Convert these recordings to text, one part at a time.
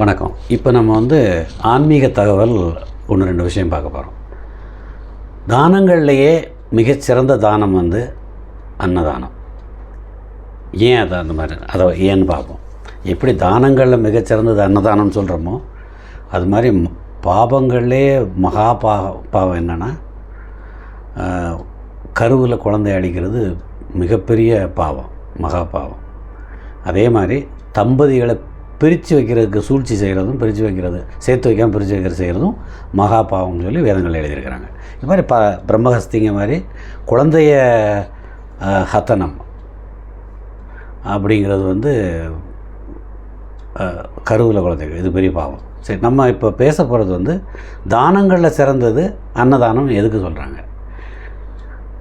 வணக்கம். இப்போ நம்ம வந்து ஆன்மீக தகவல் ஒன்று ரெண்டு விஷயம் பார்க்க போகிறோம் தானங்கள்லேயே மிகச்சிறந்த தானம் வந்து அன்னதானம். ஏன் அது அந்த மாதிரி அதை ஏன்னு பார்ப்போம். எப்படி தானங்களில் மிகச்சிறந்தது அன்னதானம்னு சொல்கிறோமோ அது மாதிரி பாபங்கள்லேயே மகா பா பாவம் என்னென்னா கருவில் குழந்தை அடிக்கிறது மிகப்பெரிய பாவம் மகா பாவம். அதே மாதிரி தம்பதிகளை பிரித்து வைக்கிறதுக்கு சூழ்ச்சி செய்கிறதும் பிரித்து வைக்கிறது சேர்த்து வைக்காமல் பிரித்து வைக்கிறது செய்கிறதும் மகா பாவம்னு சொல்லி வேதங்கள் எழுதியிருக்கிறாங்க. இது மாதிரி ப பிரம்மஹஸ்திங்க மாதிரி குழந்தைய ஹத்தனம் அப்படிங்கிறது வந்து கருவில் குழந்தைகள் இது பெரிய பாவம். சரி நம்ம இப்போ பேச போகிறது வந்து தானங்களில் சிறந்தது அன்னதானம் எதுக்கு சொல்கிறாங்க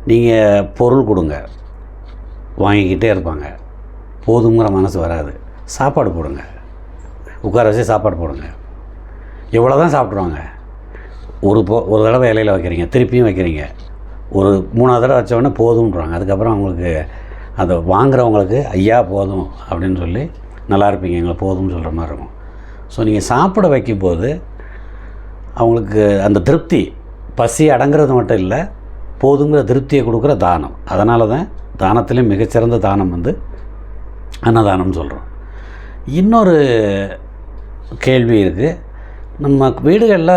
நீங்கள் பொருள் கொடுங்க வாங்கிக்கிட்டே இருப்பாங்க போதுங்கிற மனசு வராது சாப்பாடு போடுங்க. உட்கார வச்சு சாப்பாடு போடுங்க. எவ்வளோ தான் சாப்பிட்ருவாங்க ஒரு போ ஒரு தடவை இலையில் வைக்கிறீங்க திருப்பியும் வைக்கிறீங்க. ஒரு மூணாவது தடவை வச்சவொடனே போதும்ன்றாங்க. அதுக்கப்புறம் அவங்களுக்கு அதை வாங்குறவங்களுக்கு ஐயா போதும் அப்படின்னு சொல்லி நல்லா இருப்பீங்க எங்களை போதும்னு சொல்கிற மாதிரி இருக்கும். ஸோ நீங்கள் சாப்பிட வைக்கும்போது அவங்களுக்கு அந்த திருப்தி பசி அடங்குறது மட்டும் இல்லை போதுங்கிற திருப்தியை கொடுக்குற தானம். அதனால தான் தானத்துலேயும் மிகச்சிறந்த தானம் வந்து அன்னதானம்னு சொல்கிறோம் இன்னொரு கேள்வி இருக்குது நம்ம வீடுகளில்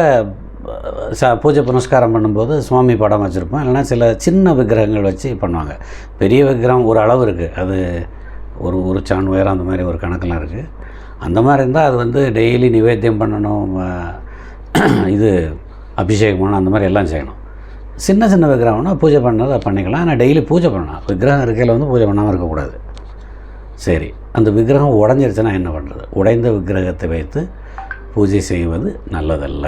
ச பூஜை புனஸ்காரம் பண்ணும்போது சுவாமி படம் வச்சுருப்போம். இல்லைன்னா சில சின்ன விக்கிரகங்கள் வச்சு பண்ணுவாங்க. பெரிய விக்கிரகம் ஒரு அளவு இருக்குது அது ஒரு ஒரு சான் உயரம் அந்த மாதிரி ஒரு கணக்கெலாம் இருக்குது அந்த மாதிரி இருந்தால் அது வந்து டெய்லி நிவேத்தியம் பண்ணணும் இது அபிஷேகம் பண்ணணும் அந்த மாதிரி எல்லாம் செய்யணும். சின்ன சின்ன விக்கிரகம்னா பூஜை பண்ணதை பண்ணிக்கலாம். ஆனால் டெய்லி பூஜை பண்ணலாம். விக்கிரகம் இருக்கையில் வந்து பூஜை பண்ணாமல் இருக்கக்கூடாது. சரி அந்த விக்கிரகம் உடஞ்சிருச்சுன்னா என்ன பண்ணுறது உடைந்த விக்கிரகத்தை வைத்து பூஜை செய்வது நல்லதல்ல.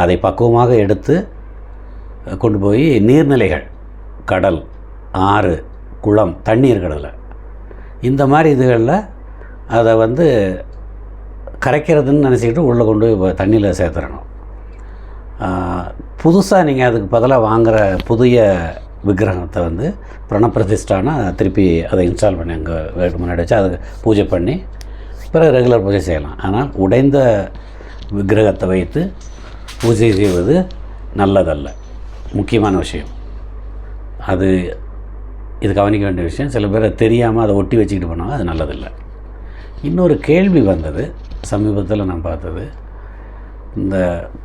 அதை பக்குவமாக எடுத்து கொண்டு போய் நீர்நிலைகள் கடல் ஆறு குளம் தண்ணீர் கடலை. இந்த மாதிரி இதுகளில் அதை வந்து கரைக்கிறதுன்னு நினச்சிக்கிட்டு உள்ளே கொண்டு போய் தண்ணியில் சேர்த்துடணும் புதுசாக நீங்கள் அதுக்கு பதிலாக வாங்குகிற புதிய விக்கிரகத்தை வந்து பிரணப்பிரதிஷ்டானா திருப்பி அதை இன்ஸ்டால் பண்ணி அங்கே முன்னாடி வச்சு அதை பூஜை பண்ணி பிறகு ரெகுலர் பூஜை செய்யலாம். ஆனால் உடைந்த விக்கிரகத்தை வைத்து பூஜை செய்வது நல்லதல்ல. முக்கியமான விஷயம். அது இது கவனிக்க வேண்டிய விஷயம். சில பேர் தெரியாமல் அதை ஒட்டி வச்சுக்கிட்டு பண்ணுவாங்க அது நல்லதில்லை. இன்னொரு கேள்வி வந்தது. சமீபத்தில் நான் பார்த்தது. இந்த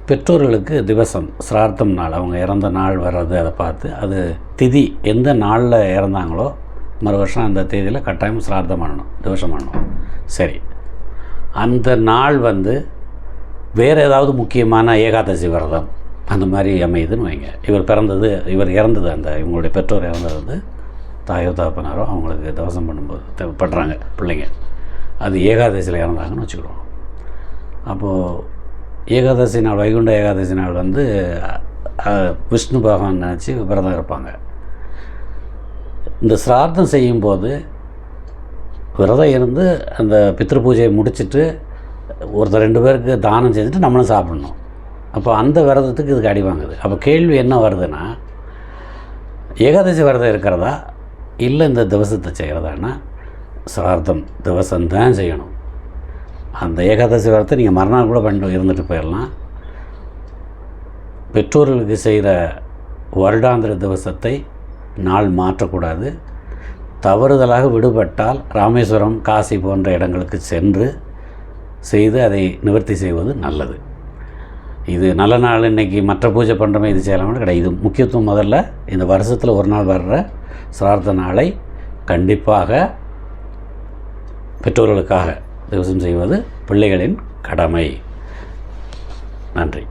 பெற்றோர்களுக்கு திவசம் சிரார்த்தம் நாள் அவங்க இறந்த நாள் வர்றது அதை பார்த்து அது திதி எந்த நாளில் இறந்தாங்களோ மறு வருஷம் அந்த தேதியில் கட்டாயம் சிரார்த்தம் பண்ணணும் திவசம் பண்ணணும். சரி. அந்த நாள் வந்து வேறு ஏதாவது முக்கியமான ஏகாதசி விரதம் அந்த மாதிரி அமையுதுன்னு வைங்க. இவர் பிறந்தது இவர் இறந்தது அந்த இவங்களுடைய பெற்றோர் இறந்தது வந்து தாயோ தகப்பனாரோ அவங்களுக்கு தவசம் பண்ணும்போது தேவைப்படுறாங்க பிள்ளைங்க. அது ஏகாதசியில் இறந்தாங்கன்னு வச்சுக்கிடுவோம் அப்போது ஏகாதசி நாள் வைகுண்ட ஏகாதசி நாள் வந்து விஷ்ணு பகவான் நினச்சி விரதம் இருப்பாங்க. இந்த சிரார்த்தம் செய்யும்போது விரதம் இருந்து அந்த பித்ரு பூஜையை முடிச்சிட்டு ஒருத்தர் ரெண்டு பேருக்கு தானம் செஞ்சுட்டு நம்மளும் சாப்பிடணும். அப்போ அந்த விரதத்துக்கு இதுக்கு அடி வாங்குது. அப்போ கேள்வி என்ன வருதுன்னா ஏகாதசி விரதம் இருக்கிறதா? இல்லை இந்த திவசத்தை செய்கிறதான்னா சிரார்த்தம் திவசம்தான் செய்யணும். அந்த ஏகாதசி விரதத்தை நீங்கள் மறுநாள் கூட பண்ணிட்டு இருந்துட்டு போயிடலாம். பெற்றோர்களுக்கு செய்கிற வருடாந்திர திவசத்தை நாள் மாற்றக்கூடாது. தவறுதலாக விடுபட்டால் ராமேஸ்வரம் காசி போன்ற இடங்களுக்கு சென்று செய்து அதை நிவர்த்தி செய்வது நல்லது. இது நல்ல நாள் இன்னைக்கு மற்ற பூஜை பண்ணுறமே இது செய்யலாம்னு கிடையாது. இது முக்கியத்துவம் முதல்ல. இந்த வருஷத்தில் ஒரு நாள் வர்ற சிரார்த்த நாளை கண்டிப்பாக பெற்றோர்களுக்காக திவசம் செய்வது பிள்ளைகளின் கடமை. நன்றி.